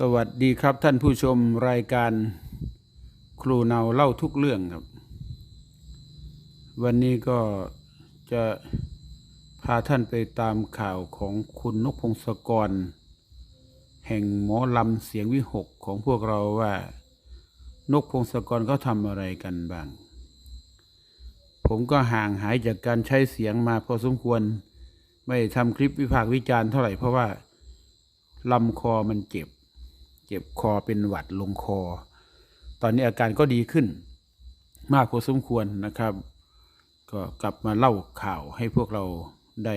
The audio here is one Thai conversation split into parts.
สวัสดีครับท่านผู้ชมรายการครูเนาเล่าทุกเรื่องครับ วันนี้ก็จะพาท่านไปตามข่าวของคุณนกพงศกร แห่งหมอลำเสียงวิหกของพวกเราว่านกพงศกรเขาทำอะไรกันบ้าง ผมก็ห่างหายจากการใช้เสียงมาพอสมควร ไม่ทำคลิปวิพากษ์วิจารณ์เท่าไหร่เพราะว่าลำคอมันเจ็บ เจ็บคอเป็นหวัดลงคอ ตอนนี้อาการก็ดีขึ้น มากพอสมควรนะครับ ก็กลับมาเล่าข่าวให้พวกเราได้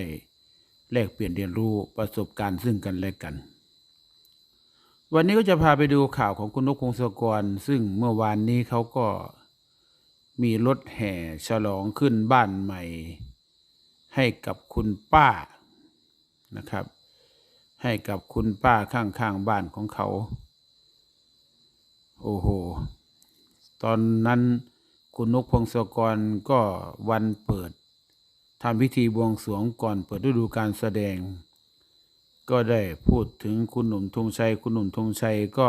แลกเปลี่ยนเรียนรู้ประสบการณ์ซึ่งกันและกัน วันนี้ก็จะพาไปดูข่าวของคุณนกพงศกร ซึ่งเมื่อวานนี้เขาก็มีรถแห่ฉลองขึ้นบ้านใหม่ ให้กับคุณป้านะครับ ให้กับคุณป้าข้างๆบ้านของเขา โอ้โห ตอนนั้นคุณนกพงศกรก็วันเปิดทำพิธีบวงสรวงก่อนเปิดฤดูการแสดง ก็ได้พูดถึงคุณหนุ่มธงชัย คุณหนุ่มธงชัยก็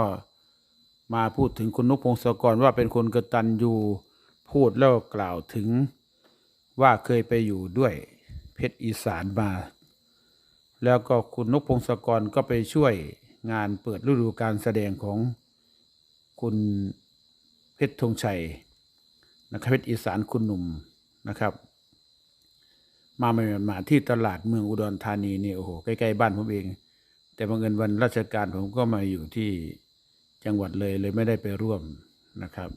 มาพูดถึงคุณนกพงศกรว่าเป็นคนกระตัญญูพูดแล้วกล่าวถึงว่าเคยไปอยู่ด้วยเพชรอีสานมา แล้วก็คุณนกพงศกรก็ไปช่วยงานเปิดฤดูการแสดงของคุณเพชรธงชัยนะครับเพชรอีสานคุณหนุ่มนะครับ มาใหม่ๆมาที่ตลาดเมืองอุดรธานีนี่โอ้โหใกล้ๆบ้านผมเอง แต่บังเอิญวันราชการผมก็มาอยู่ที่จังหวัดเลยเลยไม่ได้ไปร่วมนะครับ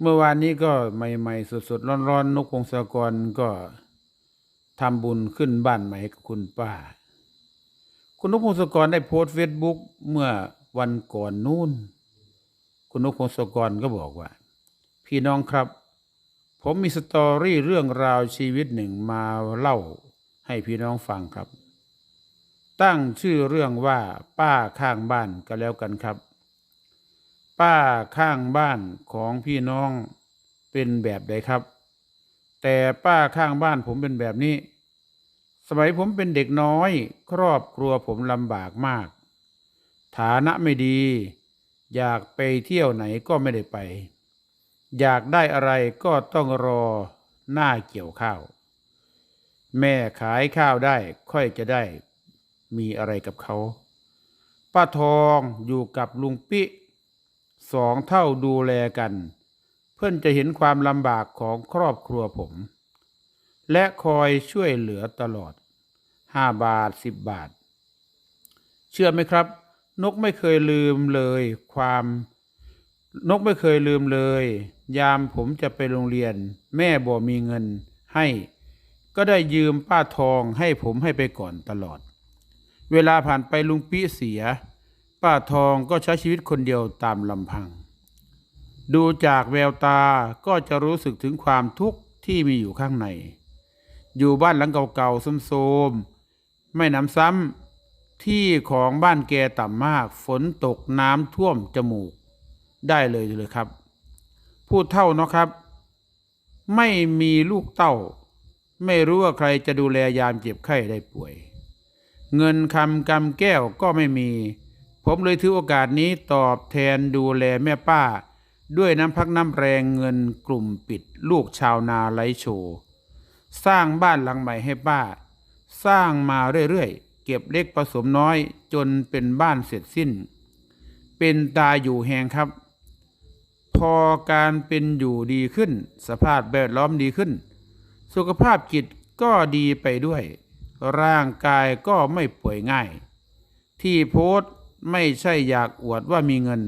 เมื่อวานนี้ก็ใหม่ๆสดๆร้อนๆนกพงศกรก็ ทำบุญขึ้นบ้านใหม่ให้กับคุณป้า คุณนกพงศกรได้โพสต์เฟซบุ๊กเมื่อวันก่อนนู่น คุณนกพงศกรก็บอกว่า พี่น้องครับ ผมมีสตอรี่เรื่องราวชีวิตหนึ่งมาเล่าให้พี่น้องฟังครับ ตั้งชื่อเรื่องว่าป้าข้างบ้านก็แล้วกันครับ ป้าข้างบ้านของพี่น้องเป็นแบบใดครับ แต่ป้าข้างบ้านผมเป็นแบบนี้ สมัยผมเป็นเด็กน้อย ครอบครัวผมลำบากมาก ฐานะไม่ดี อยากไปเที่ยวไหนก็ไม่ได้ไป อยากได้อะไรก็ต้องรอหน้าเกี่ยวข้าว แม่ขายข้าวได้ค่อยจะได้มีอะไรกับเขา ป้าทองอยู่กับลุงปิสองเท่าดูแลกัน เพื่อนจะเห็นความลำบากของครอบครัวผม และคอยช่วยเหลือตลอดห้าบาทสิบบาท เชื่อไหมครับ นกไม่เคยลืมเลยความ นกไม่เคยลืมเลย ยามผมจะไปโรงเรียน แม่บ่มีเงินให้ ก็ได้ยืมป้าทองให้ผมให้ไปก่อนตลอด เวลาผ่านไปลุงปิเสีย ป้าทองก็ใช้ชีวิตคนเดียวตามลำพัง ดูจากแววตาก็จะรู้สึกถึงความทุกข์ที่มีอยู่ข้างใน อยู่บ้านหลังเก่าๆโทมๆไม่น้ำซ้ำที่ของบ้านแกต่ำมาก ฝนตกน้ำท่วมจมูก ได้เลยเลยครับ พูดเท่าเนาะครับ ไม่มีลูกเต้า ไม่รู้ว่าใครจะดูแลยามเจ็บไข้ได้ป่วย เงินคำกำแก้วก็ไม่มี ผมเลยถือโอกาสนี้ตอบแทนดูแลแม่ป้า ด้วยน้ำพักน้ำแรงเงินกลุ่มปิดลูกชาวนาไลฟ์โชว์ สร้างบ้านหลังใหม่ให้ป้า สร้างมาเรื่อยๆ เก็บเล็กผสมน้อยจนเป็นบ้านเสร็จสิ้น เป็นตาอยู่แหงครับ พอการเป็นอยู่ดีขึ้น สภาพแวดล้อมดีขึ้น สุขภาพจิตก็ดีไปด้วย ร่างกายก็ไม่ป่วยง่าย ที่โพสต์ไม่ใช่อยากอวดว่ามีเงิน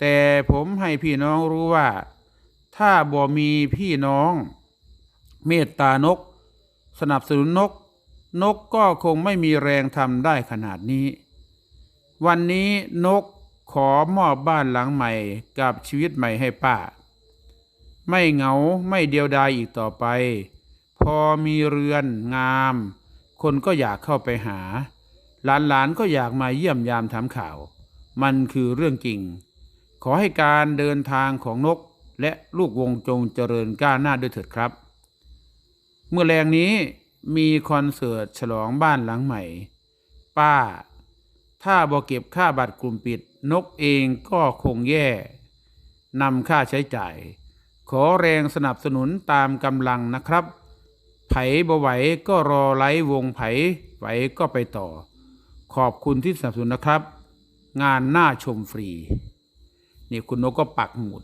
แต่ผมให้พี่น้องรู้ว่า ถ้าบ่มีพี่น้อง เมตตานก สนับสนุนนก นกก็คงไม่มีแรงทำได้ขนาดนี้ วันนี้นกขอมอบบ้านหลังใหม่กับชีวิตใหม่ให้ป้า ไม่เหงาไม่เดียวดายอีกต่อไป พอมีเรือนงาม คนก็อยากเข้าไปหา หลานๆก็อยากมาเยี่ยมยามถามข่าว มันคือเรื่องจริง ขอให้การเดินทางของนกและลูกวงจงเจริญก้าวหน้าด้วยเถิดครับ เมื่อแรงนี้มีคอนเสิร์ตฉลองบ้านหลังใหม่ ป้า ถ้าบ่เก็บค่าบัตรกลุ่มปิดนกเองก็คงแย่นำค่าใช้จ่าย ขอแรงสนับสนุนตามกำลังนะครับ ไผบ่ไหวก็รอไลฟ์วงไผไหวก็ไปต่อ ขอบคุณที่สนับสนุนนะครับ งานหน้าชมฟรี นี่คุณนกก็ปักหมุด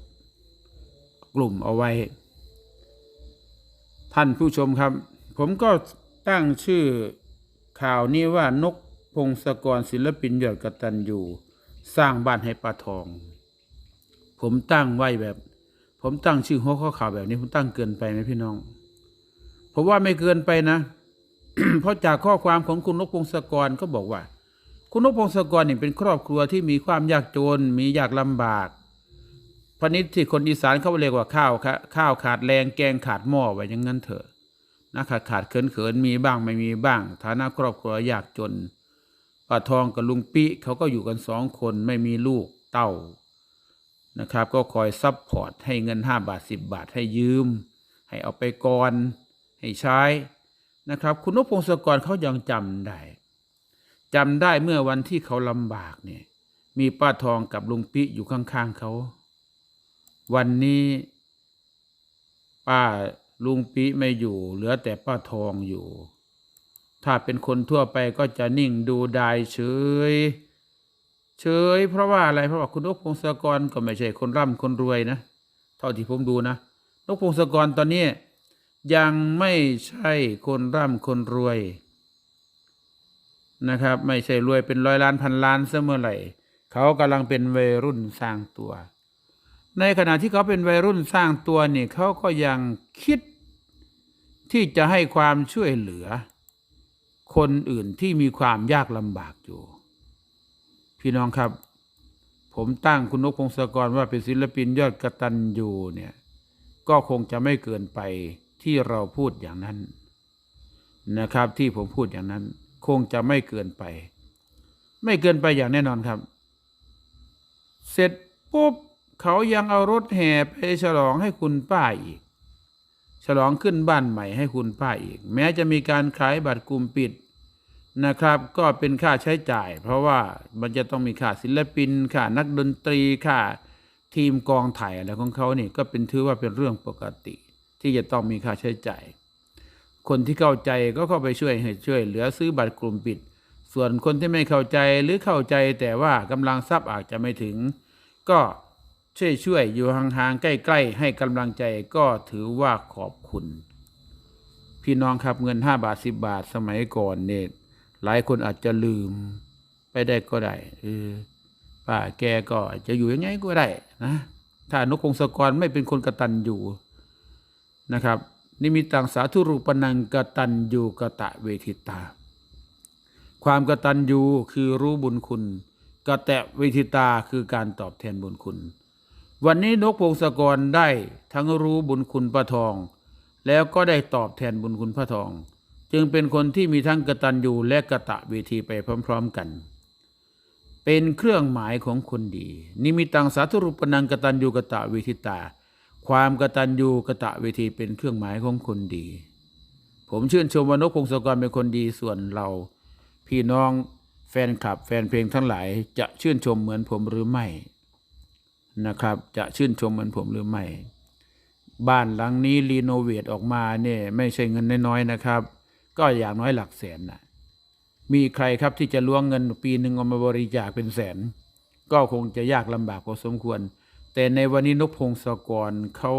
กลุ่มเอาไว้ ท่านผู้ชมครับ ผมก็ตั้งชื่อข่าวนี้ว่านกพงศกรศิลปินยอดกตัญญูสร้างบ้านให้ปลาทอง ผมตั้งไว้แบบ ผมตั้งชื่อหัวข้อข่าวแบบนี้ผมตั้งเกินไปไหมพี่น้อง ผมว่าไม่เกินไปนะ เพราะจากข้อความของคุณนกพงศกรก็บอกว่า คุณนกพงศกรนี่เป็นครอบครัวที่มีความยากจนมียากลำบาก พนิษที่คนอีสานเขาเรียกว่าข้าวข้าวขาดแรงแกงขาดหม้อไว้อย่างนั้นเถอะนะขาดขาดเขินเขินมีบ้างไม่มีบ้าง ฐานะครอบครัวยากจนป้าทองกับลุงปิเขาก็อยู่กันสองคนไม่มีลูกเต้านะครับ ก็คอยซับพอร์ตให้เงินห้าบาทสิบบาทให้ยืม ให้เอาไปก่อนให้ใช้นะครับ คุณนพพงศกรเขายังจำได้จำได้เมื่อวันที่เขาลำบากเนี่ยมีป้าทองกับลุงปิอยู่ข้างๆเขา วันนี้ป้าลุงปิไม่อยู่ เหลือแต่ป้าทองอยู่ ถ้าเป็นคนทั่วไปก็จะนิ่งดูดายเฉย เฉย เพราะว่าอะไรเพราะว่าคุณนกพงศกรก็ไม่ใช่คนร่ำคนรวยนะ เท่าที่ผมดูนะนกพงศกรตอนนี้ยังไม่ใช่คนร่ำคนรวยนะครับ ไม่ใช่รวยเป็นร้อยล้านพันล้านเสมอไหร่เขากำลังเป็นวัยรุ่นสร้างตัว ในขณะที่เขาเป็นวัยรุ่นสร้างตัวเนี่ยเขาก็ยังคิดที่จะให้ความช่วยเหลือ คนอื่นที่มีความยากลำบากอยู่ พี่น้องครับ ผมตั้งคุณนกพงศกรว่าเป็นศิลปินยอดกระตันยูเนี่ยก็คงจะไม่เกินไปที่เราพูดอย่างนั้นนะครับ ที่ผมพูดอย่างนั้น คงจะไม่เกินไป ไม่เกินไปอย่างแน่นอนครับ เสร็จปุ๊บ เขายังเอารถแห่ไปฉลองให้คุณป้าอีก ฉลองขึ้นบ้านใหม่ให้คุณป้าอีก แม้จะมีการขายบัตรกลุ่มปิดนะครับ ก็เป็นค่าใช้จ่าย เพราะว่ามันจะต้องมีค่าศิลปินค่านักดนตรีค่าทีมกองถ่ายอะไรของเขานี่ก็เป็นถือว่าเป็นเรื่องปกติ ที่จะต้องมีค่าใช้จ่าย คนที่เข้าใจก็เข้าไปช่วยให้ช่วย เหลือซื้อบัตรกลุ่มปิด ส่วนคนที่ไม่เข้าใจหรือเข้าใจแต่ว่ากำลังทรัพย์อาจจะไม่ถึง ก็ ช่วยช่วยๆอยู่ห่างๆใกล้ ๆ ให้กำลังใจก็ถือว่าขอบคุณ พี่น้องครับเงินห้าบาทสิบาทสมัยก่อนเนี่ยหลายคนอาจจะลืมไปได้ก็ได้เออป้าแกก็จะอยู่ยังไงก็ได้นะถ้านกพงศกรไม่เป็นคนกระตัญญูนะครับนิมิตังสาธุรูปนังกตัญญูกะตะเวทิตา ความกตัญญูคือรู้บุญคุณกะแตะเวทิตาคือการตอบแทนบุญคุณ วันนี้นกพงศกรได้ทั้งรู้บุญคุณพระทอง แล้วก็ได้ตอบแทนบุญคุณพระทอง จึงเป็นคนที่มีทั้งกระตัญญูและกระตะเวทีไปพร้อม ๆกัน เป็นเครื่องหมายของคนดี นิมิตังสาธุรูปนังกตัญญูกะตะเวทิตา ความกตัญญูกะตะเวทีเป็นเครื่องหมายของคนดี ผมชื่นชมว่านกพงศกรเป็นคนดีส่วนเรา พี่น้องแฟนคลับแฟนเพลงทั้งหลายจะชื่นชมเหมือนผมหรือไม่ นะครับ จะชื่นชมเหมือนผมหรือไม่ บ้านหลังนี้รีโนเวทออกมาเนี่ยไม่ใช่เงินน้อยๆนะครับ ก็อย่างน้อยหลักแสนนะมีใครครับที่จะล้วงเงินปีหนึ่งเอามาบริจาคเป็นแสน ก็คงจะยากลำบากพอสมควร แต่ในวันนี้นกพงศกรเขา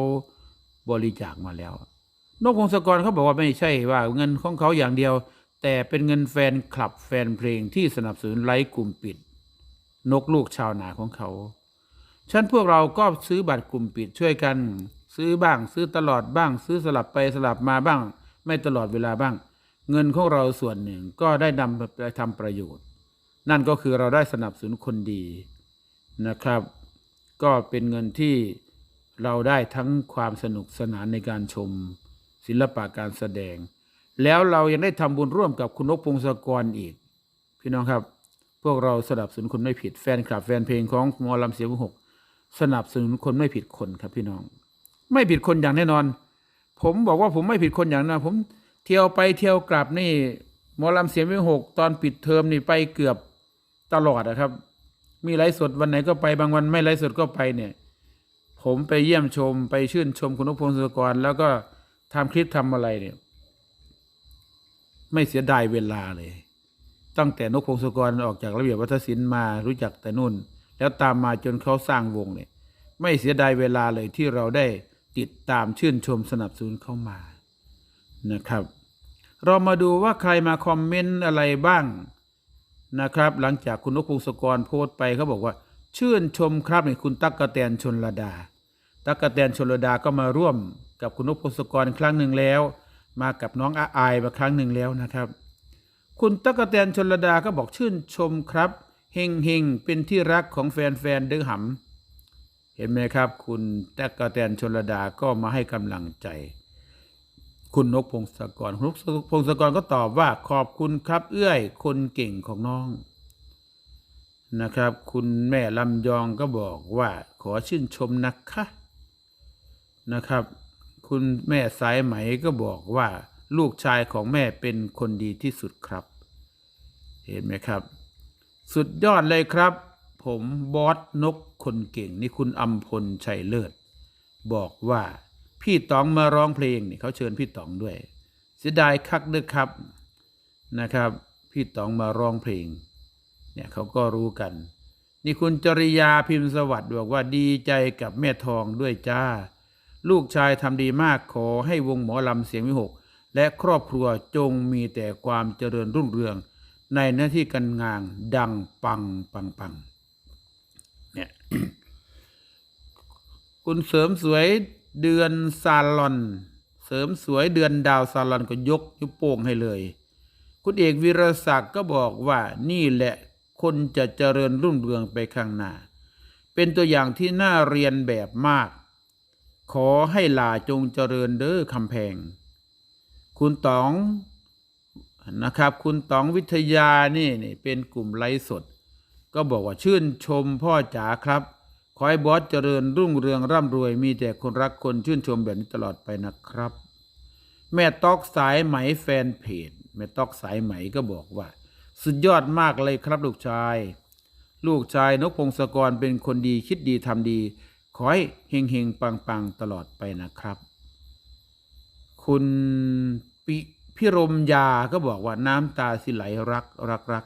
บริจาคมาแล้ว นกพงศกรเขาบอกว่าไม่ใช่ว่าเงินของเขาอย่างเดียว แต่เป็นเงินแฟนคลับแฟนเพลงที่สนับสนุนไลฟ์กลุ่มปิด นกลูกชาวนาของเขา ฉันพวกเราก็ซื้อบัตรกลุ่มปิดช่วยกัน ซื้อบ้างซื้อตลอดบ้าง ซื้อสลับไปสลับมาบ้าง ไม่ตลอดเวลาบ้าง เงินของเราส่วนหนึ่งก็ได้นำไปทำประโยชน์ นั่นก็คือเราได้สนับสนุนคนดีนะครับ ก็เป็นเงินที่เราได้ทั้งความสนุกสนานในการชม ศิลปะการแสดง แล้วเรายังได้ทำบุญร่วมกับคุณนกพงศกรอีก พี่น้องครับ พวกเราสนับสนุนคนไม่ผิดแฟนคลับแฟนเพลงของมอลำเสียงหก สนับสนุนคนไม่ผิดคนครับพี่น้อง ไม่ผิดคนอย่างแน่นอน ผมบอกว่าผมไม่ผิดคนอย่างแนั้นผมเที่ยวไปเที่ยวกลับนี่หมอลำเสียงวิหกตอนปิดเทอมนี่ไปเกือบตลอดนะครับ มีไลฟ์สดวันไหนก็ไปบางวันไม่ไลฟ์สดก็ไปเนี่ย ผมไปเยี่ยมชมไปชื่นชมคุณนพพงศกร แล้วก็ทำคลิปทำอะไรเนี่ย ไม่เสียดายเวลาเลย ตั้งแต่นกพงศกรออกจากระเบียบวัฒนศิลป์มารู้จักแต่นุ่น แล้วตามมาจนเขาสร้างวงเนี่ยไม่เสียดายเวลาเลยที่เราได้ติดตามชื่นชมสนับสนุนเข้ามานะครับ เรามาดูว่าใครมาคอมเมนต์อะไรบ้างนะครับ หลังจากคุณนกพงศกรโพสต์ไปเขาบอกว่า ชื่นชมครับนี่คุณตั๊กกะแตนชนระดา ตั๊กกะแตนชนระดาก็มาร่วมกับคุณนกพงศกรครั้งหนึ่งแล้ว มากับน้องอาอายมาครั้งหนึ่งแล้วนะครับ คุณตั๊กกะแตนชนระดาก็บอกชื่นชมครับ เฮงเฮงเป็นที่รักของแฟนๆเด้อหำเห็นไหมครับ คุณแตกกะแตนชนระดาก็มาให้กำลังใจ คุณนกพงศกรคุณนกพงศกรก็ตอบว่าขอบคุณครับ เอื้อย คนเก่งของน้องนะครับ คุณแม่ลำยองก็บอกว่าขอชื่นชมนะคะนะครับ คุณแม่สายไหมก็บอกว่า ลูกชายของแม่เป็นคนดีที่สุดครับ เห็นไหมครับ สุดยอดเลยครับ ผมบอสนกคนเก่งนี่คุณอัมพลชัยเลิศ บอกว่าพี่ต๋องมาร้องเพลงนี่เขาเชิญพี่ต๋องด้วย เสียดายคักเด้อครับนะครับ พี่ต๋องมาร้องเพลงเนี่ยเขาก็รู้กัน นี่คุณจริยาพิมพ์สวัสดิ์บอกว่าดีใจกับแม่ทองด้วยจ้า ลูกชายทำดีมากขอให้วงหมอลำเสียงวิหก และครอบครัวจงมีแต่ความเจริญรุ่งเรือง ในหน้าที่การงานดังปังปังปังเนี่ยคุณเสริมสวยเดือนซาลอน เสริมสวยเดือนดาวซาลอนก็ยกนิ้วโป้งให้เลย คุณเอกวีรศักดิ์ก็บอกว่านี่แหละคนจะเจริญรุ่งเรืองไปข้างหน้า เป็นตัวอย่างที่น่าเรียนแบบมาก ขอให้หลาจงเจริญเด้อคำแพง คุณต๋อง นะครับ คุณต๋องวิทยานี่นี่เป็นกลุ่มไลฟ์สด ก็บอกว่าชื่นชมพ่อจ๋าครับ ขอให้บอสเจริญรุ่งเรืองร่ำรวยมีแต่คนรักคนชื่นชมแบบนี้ตลอดไปนะครับ แม่ตอกสายไหมแฟนเพจแม่ตอกสายไหมก็บอกว่า สุดยอดมากเลยครับลูกชาย ลูกชายนกพงศกรเป็นคนดีคิดดีทำดี ขอให้เฮงเฮงปังปังตลอดไปนะครับ คุณปิ พิรมยาก็บอกว่าน้ำตาสิไหลรักรักรัก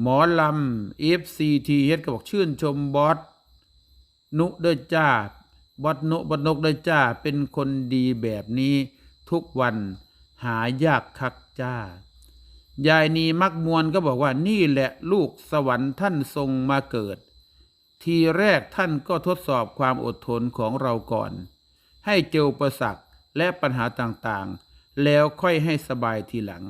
หมอลำ FCTH ก็บอกชื่นชมบอสนุเดจ้าบอสนุบอสนกเดจ้า เป็นคนดีแบบนี้ทุกวันหายากคักจ้า ยายนีมักมวลก็บอกว่านี่แหละลูกสวรรค์ท่านทรงมาเกิด ทีแรกท่านก็ทดสอบความอดทนของเราก่อน ให้เจอประสักและปัญหาต่างๆ แล้วค่อยให้สบายทีหลัง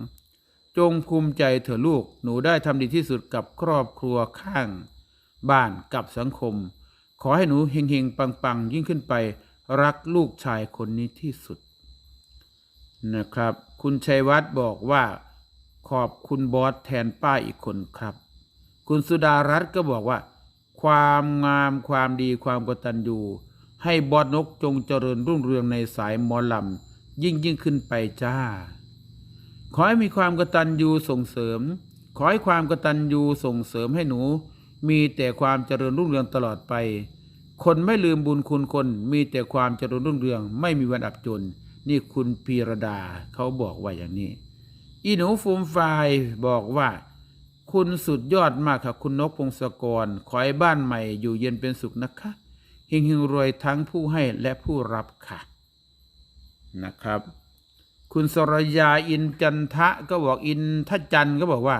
จงภูมิใจเถอะลูกหนูได้ทำดีที่สุดกับครอบครัวข้าง บ้านกับสังคม ขอให้หนูเฮงๆ ปังๆ ยิ่งขึ้นไป รักลูกชายคนนี้ที่สุด นะครับ คุณชัยวัฒน์บอกว่า ขอบคุณบอสแทนป้าอีกคนครับ คุณสุดารัตน์ก็บอกว่า ความงามความดีความกตัญญูให้บอสนกจงเจริญรุ่งเรืองในสายหมอลำ ยิ่งยิ่งขึ้นไปจ้า ขอให้มีความกตัญญูส่งเสริม ขอให้ความกตัญญูส่งเสริมให้หนู มีแต่ความเจริญรุ่งเรืองตลอดไป คนไม่ลืมบุญคุณคน มีแต่ความเจริญรุ่งเรือง ไม่มีวันอับจน นี่คุณพีรดาเขาบอกว่าอย่างนี้ อีหนูฟูมฟายบอกว่า คุณสุดยอดมากค่ะคุณนกพงศกร ขอให้บ้านใหม่อยู่เย็นเป็นสุขนะคะเฮงเฮงรวยทั้งผู้ให้และผู้รับค่ะ นะครับ คุณสรยาอินจันทะก็บอกอินทจันก็บอกว่า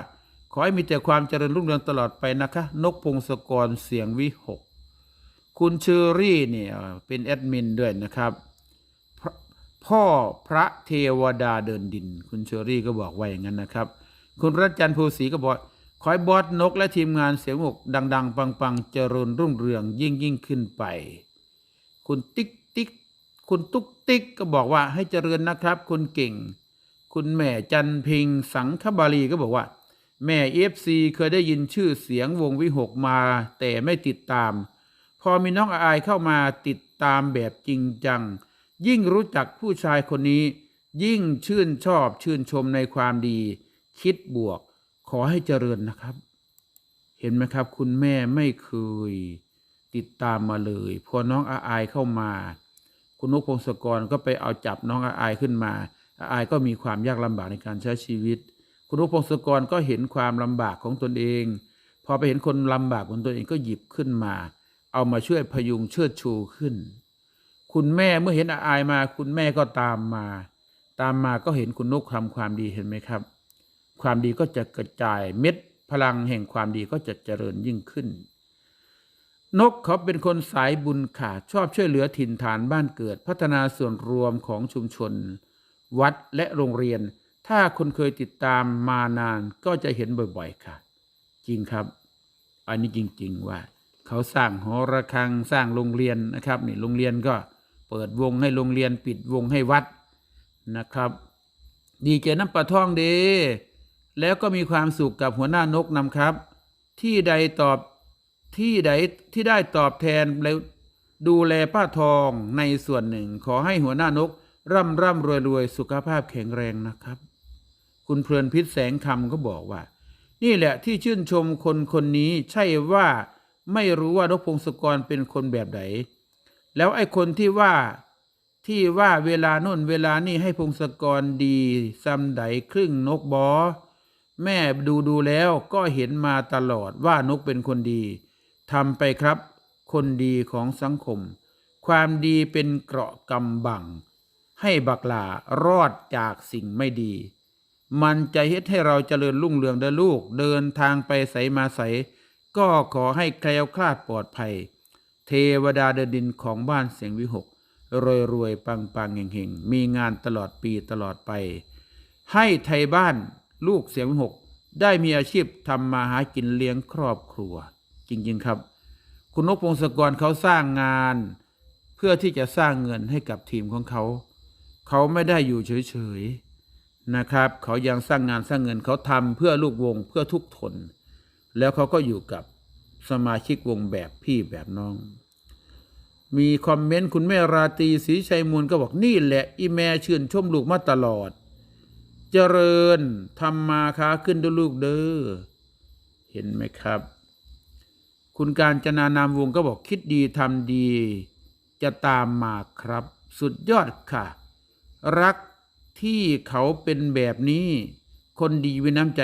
ขอให้มีแต่ความเจริญรุ่งเรืองตลอดไปนะคะ นกพงศกรเสียงวิหก คุณเชอรี่เนี่ยเป็นแอดมินด้วยนะครับ พ่อพระเทวดาเดินดิน คุณเชอรี่ก็บอกไว้อย่างนั้นนะครับ คุณรัชจันทร์ภูศรีก็บอกขอให้บอสนกและทีมงานเสียงหกดัง ๆ ปัง ๆ เจริญรุ่งเรืองยิ่งยิ่งขึ้นไป คุณติ๊ก คุณตุ๊กติ๊กก็บอกว่าให้เจริญนะครับ คุณเก่ง คุณแม่จันพิง สังคบาลีก็บอกว่า แม่เอฟซีเคยได้ยินชื่อเสียงวงวิหกมา แต่ไม่ติดตาม พอมีน้องอายเข้ามาติดตามแบบจริงจัง ยิ่งรู้จักผู้ชายคนนี้ ยิ่งชื่นชอบชื่นชมในความดี คิดบวก ขอให้เจริญนะครับ เห็นไหมครับ คุณแม่ไม่เคย ติดตามมาเลย พอน้องอาอายเข้ามา คุณนกพงศกรก็ไปเอาจับน้องอาอายขึ้นมาอาอายก็มีความยากลำบากในการใช้ชีวิต คุณนกพงศกรก็เห็นความลำบากของตนเอง พอไปเห็นคนลำบากของตนเองก็หยิบขึ้นมา เอามาช่วยพยุงเชิดชูขึ้น คุณแม่เมื่อเห็นอาอายมา คุณแม่ก็ตามมา ตามมาก็เห็นคุณนกทำความดีเห็นไหมครับ ความดีก็จะกระจายเม็ดพลังแห่งความดีก็จะเจริญยิ่งขึ้น นกเขาเป็นคนสายบุญค่ะ ชอบช่วยเหลือถิ่นฐานบ้านเกิด พัฒนาส่วนรวมของชุมชน วัดและโรงเรียน ถ้าคนเคยติดตามมานานก็จะเห็นบ่อยๆค่ะ จริงครับ อันนี้จริง ๆ ว่า เขาสร้างหอระฆังสร้างโรงเรียนนะครับนี่โรงเรียนก็เปิดวงให้โรงเรียนปิดวงให้วัดนะครับ ดีเจน้ำปลาท่องเดแล้วก็มีความสุขกับหัวหน้านกนำครับ ที่ใดตอบ ที่ใดที่ได้ตอบแทนแล้วดูแลป้าทองในส่วนหนึ่ง ขอให้หัวหน้านก ร่ำร่ำรวยรวยสุขภาพแข็งแรงนะครับ คุณเพลินพิษแสงคำก็บอกว่า นี่แหละที่ชื่นชมคนคนนี้ใช่ว่าไม่รู้ว่านกพงศกรเป็นคนแบบไหนแล้วไอ้คนที่ว่าที่ว่าเวลาโน่นเวลานี่ให้พงศกรดีซ้ำไดครึ่งนกบอ แม่ดูดูแล้วก็เห็นมาตลอดว่านกเป็นคนดี ทำไปครับ คนดีของสังคม ความดีเป็นเกราะกำบัง ให้บักหลารอดจากสิ่งไม่ดี มันจะเฮ็ดให้เราเจริญรุ่งเรืองเด้อลูก เดินทางไปใสมาใส ก็ขอให้แคล้วคลาดปลอดภัย เทวดาเดินดินของบ้านเสียงวิหกรวยรวยปังปังเฮงเฮงมีงานตลอดปีตลอดไป ให้ไทยบ้านลูกเสียงวิหกได้มีอาชีพทำมาหากินเลี้ยงครอบครัว จริง ๆ ครับ คุณนกพงศกรเขาสร้างงาน เพื่อที่จะสร้างเงินให้กับทีมของเขา เขาไม่ได้อยู่เฉยๆนะครับ เขายังสร้างงานสร้างเงินเขาทำเพื่อลูกวงเพื่อทุกทน แล้วเขาก็อยู่กับสมาชิกวงแบบพี่แบบน้อง มีคอมเมนต์คุณแม่ราตรีศรีชัยมูลก็บอกนี่แหละอีแม่ชื่นชมลูกมาตลอด เจริญทำมาค้าขึ้นด้วยลูกเด้อเห็นไหมครับ คุณการจนานามวงก็บอกคิดดีทำดี จะตามมาครับ สุดยอดค่ะ รักที่เขาเป็นแบบนี้ คนดีวิน้ำใจ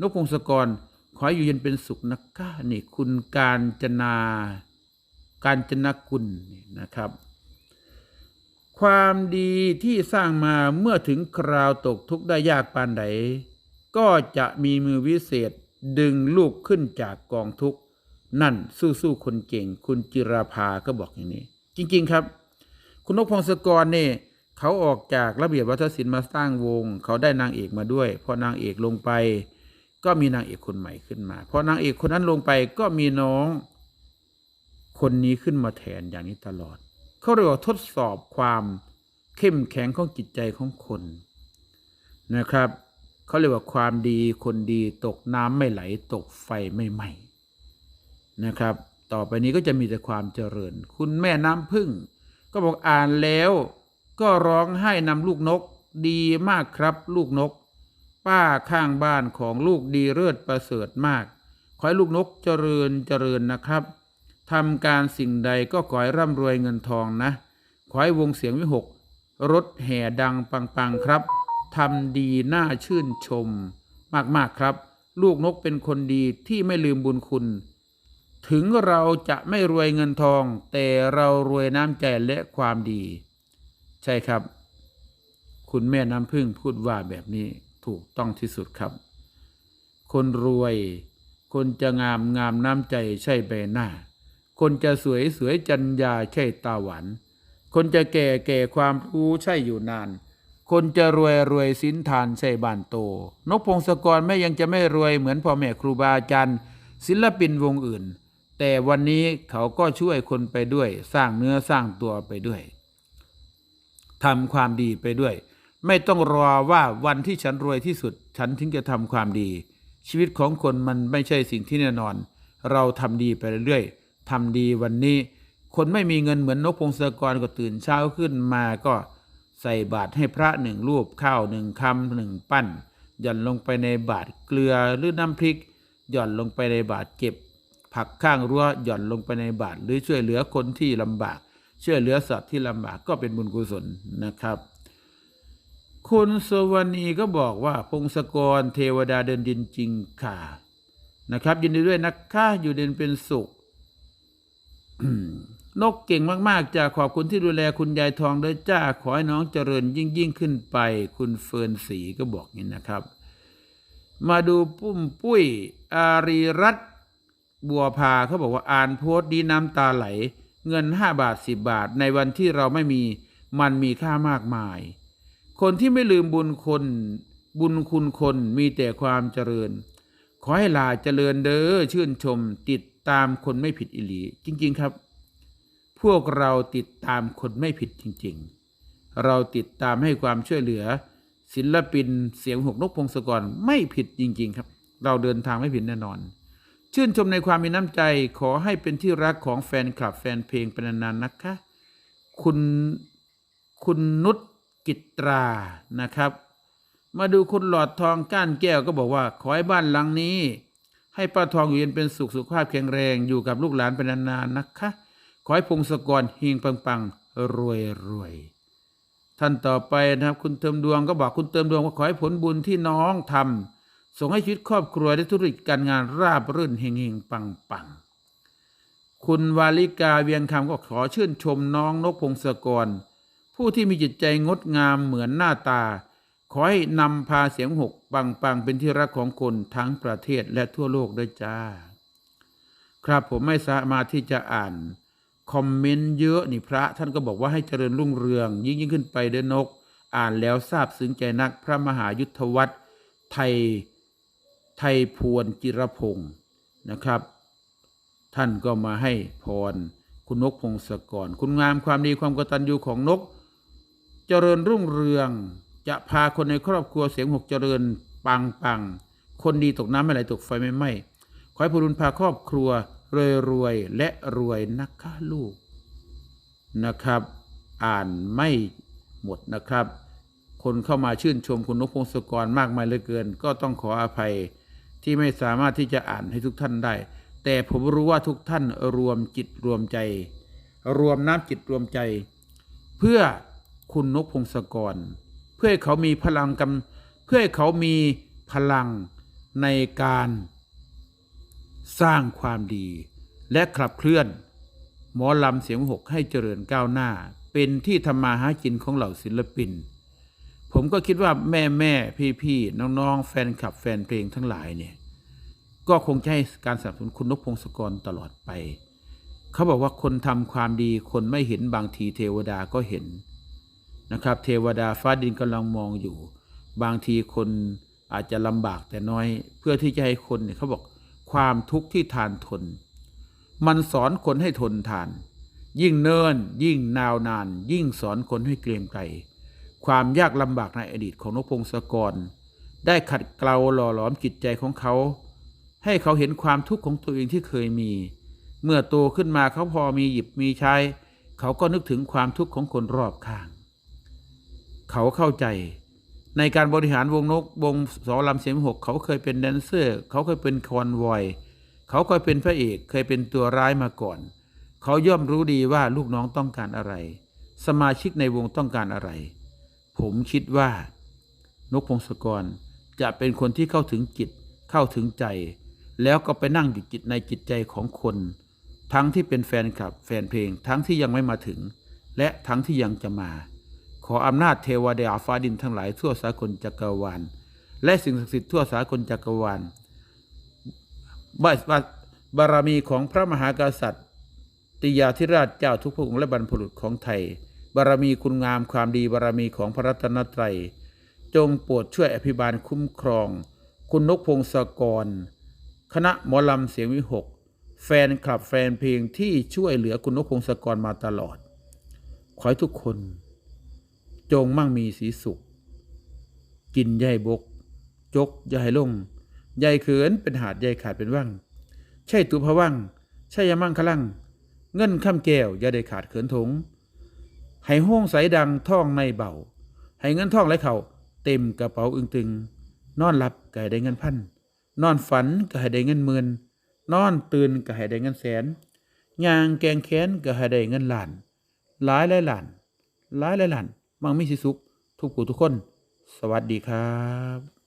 นกพงศกร ขออยู่เย็นเป็นสุขนะคะนี่คุณการจนา การจนกุลนี่นะครับความดีที่สร้างมาเมื่อถึงคราวตกทุกข์ได้ยากปานใดก็จะมีมือวิเศษดึงลูกขึ้นจากกองทุกข์ นั่นสู้ๆคนเก่ง คุณจิราภาก็บอกอย่างนี้ จริง ๆ ครับ คุณนกพงศกรเนี่ยเขาออกจากระเบียบวัฒนศิลป์มาสร้างวง เขาได้นางเอกมาด้วย พอนางเอกลงไป ก็มีนางเอกคนใหม่ขึ้นมา พอนางเอกคนนั้นลงไปก็มีน้อง คนนี้ขึ้นมาแทนอย่างนี้ตลอด เขาเรียกว่าทดสอบความเข้มแข็งของจิตใจของคนนะครับ เขาเรียกว่าความดีคนดีตกน้ำไม่ไหลตกไฟไม่ไหม้ นะครับ ต่อไปนี้ก็จะมีแต่ความเจริญ คุณแม่น้ำพึ่ง ก็บอกอ่านแล้วก็ร้องไห้นำลูกนกดีมากครับลูกนก ป้าข้างบ้านของลูกดีเลิศประเสริฐมาก ขอให้ลูกนกเจริญเจริญนะครับทำการสิ่งใดก็ขอให้ร่ำรวยเงินทองนะ ขอให้วงเสียงวิหก รถแห่ดังปังๆครับทำดีน่าชื่นชม มากๆครับ ลูกนกเป็นคนดีที่ไม่ลืมบุญคุณ ถึงเราจะไม่รวยเงินทอง แต่เรารวยน้ำใจและความดี ใช่ครับ คุณแม่น้ำพึ่งพูดว่าแบบนี้ถูกต้องที่สุดครับ คนรวย คนจะงามงามน้ำใจใช่ใบหน้า คนจะสวยสวยจัญญาใช่ตาหวานคนจะแก่แก่ความรู้ใช่อยู่นาน คนจะรวยรวยสินทานใช่บานโต นกพงศกรไม่ยังจะไม่รวยเหมือนพ่อแม่ครูบาอาจารย์ศิลปินวงอื่น แต่วันนี้เขาก็ช่วยคนไปด้วย สร้างเนื้อสร้างตัวไปด้วยทำความดีไปด้วย ไม่ต้องรอว่าวันที่ฉันรวยที่สุด ฉันถึงจะทำความดี ชีวิตของคนมันไม่ใช่สิ่งที่แน่นอน เราทำดีไปเรื่อยๆทำดีวันนี้ คนไม่มีเงินเหมือนนกพงศกรก็ตื่นเช้าขึ้นมาก็ใส่บาตรให้พระหนึ่งรูปข้าวหนึ่งคำหนึ่งปั้นหย่อนลงไปในบาตรเกลือหรือน้ำพริก หย่อนลงไปในบาทเก็บ ผักข้างรั้วหย่อนลงไปในบาทหรือช่วยเหลือคนที่ลำบาก ช่วยเหลือสัตว์ที่ลำบากก็เป็นบุญกุศลนะครับ คุณสวนีก็บอกว่าพงศกรเทวดาเดินดินจริงค่ะนะครับ ยินดีด้วยนะคะอยู่เดินเป็นสุขนกเก่งมากๆจ้าขอบคุณที่ดูแลคุณยายทองด้วยจ้าขอให้น้องเจริญยิ่งยิ่งขึ้นไป คุณเฟิร์นศรีก็บอกนี้นะครับ มาดูปุ้มปุ้ยอารีรัต บัวพาเขาบอกว่าอ่านโพสต์ดีน้ำตาไหล เงินห้าบาทสิบบาท ในวันที่เราไม่มีมันมีค่ามากมาย คนที่ไม่ลืมบุญคน บุญคุณคนมีแต่ความเจริญ ขอให้ลาเจริญเด้อชื่นชมติดตามคนไม่ผิดอิหลี จริง ๆครับ พวกเราติดตามคนไม่ผิดจริง ๆ เราติดตามให้ความช่วยเหลือ ศิลปินเสียงหกนกพงศกรไม่ผิดจริง ๆ ครับ เราเดินทางไม่ผิดแน่นอน ชื่นชมในความมีน้ำใจขอให้เป็นที่รักของแฟนคลับแฟนเพลงเป็นนานๆนะคะ คุณคุณนุชกิตรานะครับ มาดูคุณหลอดทองก้านแก้วก็บอกว่า ขอให้บ้านหลังนี้ ให้ป้าทองอยู่เย็นเป็นสุขสุขภาพแข็งแรงอยู่กับลูกหลานเป็นนานๆนะคะ ขอให้พงศกรเฮงปังๆรวยรวยท่านต่อไปนะครับ คุณเติมดวงก็บอกคุณเติมดวงว่าขอให้ผลบุญที่น้องทำ ส่งให้ชีวิตครอบครัวและธุรกิจการงานราบรื่นเฮงๆปังๆ คุณวาลิกาเวียงคำก็ขอชื่นชมน้องนกพงศกร ผู้ที่มีจิตใจงดงามเหมือนหน้าตา ขอให้นำพาเสียงหกปังปังๆ เป็นที่รักของคนทั้งประเทศและทั่วโลกด้วยจ้า ครับผมไม่สามารถที่จะอ่านคอมเมนต์เยอะนี่พระท่านก็บอกว่าให้เจริญรุ่งเรือง ยิ่งยิ่งขึ้นไปเด้อนก อ่านแล้วทราบซึ้งใจนักพระมหายุทธวัตรไทย ไทยพวนจิรพงศ์นะครับ ท่านก็มาให้พร คุณนกพงศกร คุณงามความดีความกตัญญูของนก เจริญรุ่งเรืองจะพาคนในครอบครัวเสียงหกเจริญปังปังคนดีตกน้ำไม่ไหลตกไฟไม่ไหม้ขอให้พรุณพาครอบครัวรวยรวยและรวยนะคะลูกนะครับ อ่านไม่หมดนะครับ คนเข้ามาชื่นชมคุณนกพงศกรมากมายเหลือเกิน ก็ต้องขออภัย ที่ไม่สามารถที่จะอ่านให้ทุกท่านได้ แต่ผมรู้ว่าทุกท่านรวมจิตรวมใจ รวมน้ำจิตรวมใจ เพื่อคุณนกพงศกร เพื่อให้เขามีพลังกำเพื่อให้เขามีพลังในการสร้างความดี และขับเคลื่อน หมอลำเสียงหกให้เจริญก้าวหน้า เป็นที่ทำมาหากินของเหล่าศิลปิน ผมก็คิดว่าแม่แม่พี่พี่ๆน้องๆ แฟนคลับแฟนเพลงทั้งหลายเนี่ย ก็คงจะให้การสนับสนุนคุณนพพงศกรตลอดไป เขาบอกว่าคนทำความดีคนไม่เห็นบางทีเทวดาก็เห็นนะครับ เทวดาฟ้าดินกำลังมองอยู่ บางทีคนอาจจะลำบากแต่น้อย เพื่อที่จะให้คนเนี่ยเขาบอกความทุกข์ที่ทานทน มันสอนคนให้ทนทาน ยิ่งเนินยิ่งนาวนาน ยิ่งสอนคนให้เกรียมไกร ความยากลำบากในอดีตของนกพงศกร ได้ขัดเกลาหล่อหลอมจิตใจของเขา ให้เขาเห็นความทุกข์ของตัวเองที่เคยมี เมื่อโตขึ้นมาเขาพอมีหยิบมีใช้ เขาก็นึกถึงความทุกข์ของคนรอบข้าง เขาเข้าใจ ในการบริหารวงนกวงสอลำเสียงหกเขาเคยเป็นแดนเซอร์ เขาเคยเป็นคอนวอยเขาเคยเป็นพระเอกเคยเป็นตัวร้ายมาก่อน เขาย่อมรู้ดีว่าลูกน้องต้องการอะไร สมาชิกในวงต้องการอะไร ผมคิดว่านกพงศกรจะเป็นคนที่เข้าถึงจิตเข้าถึงใจ แล้วก็ไปนั่งอยู่จิตในจิตใจของคน ทั้งที่เป็นแฟนคลับแฟนเพลงทั้งที่ยังไม่มาถึง และทั้งที่ยังจะมา ขออำนาจเทวดาฟ้าดินทั้งหลายทั่วสากลจักรวาลและสิ่งศักดิ์สิทธิ์ทั่วสากลจักรวาลบาบาบารมีของพระมหากษัตริย์ติยาธิราชเจ้าทุกพระองค์และบรรพบุรุษของไทย บารมีคุณงามความดีบารมีของพระรัตนตรัย จงโปรดช่วยอภิบาลคุ้มครอง คุณนกพงศกร คณะหมอลำเสียงวิหก แฟนคลับแฟนเพลงที่ช่วยเหลือคุณนกพงศกรมาตลอด ขอให้ทุกคน จงมั่งมีสีสุข กินใยบก จกใยลงใยเขินเป็นหาดใยขาดเป็นว่างใช่ตุพะว่างใช่ยามั่งขลังเงินข้ามแก้วอย่าได้ขาดเขินถง ให้ห้องใสดังท่องในเบาให้เงินท่องไหลเข่าเต็มกระเป๋าอึงตึง นอนหลับไก่ได้เงินพัน นอนฝันก็ให้ได้เงินหมื่นนอนตื่นก็ให้ได้เงินแสนย่างแกงแค้นก็ให้ได้เงินล้าน หลายหลายล้าน หลายหลายล้าน มั่งมีสิสุข ทุกผู้ทุกคน สวัสดีครับ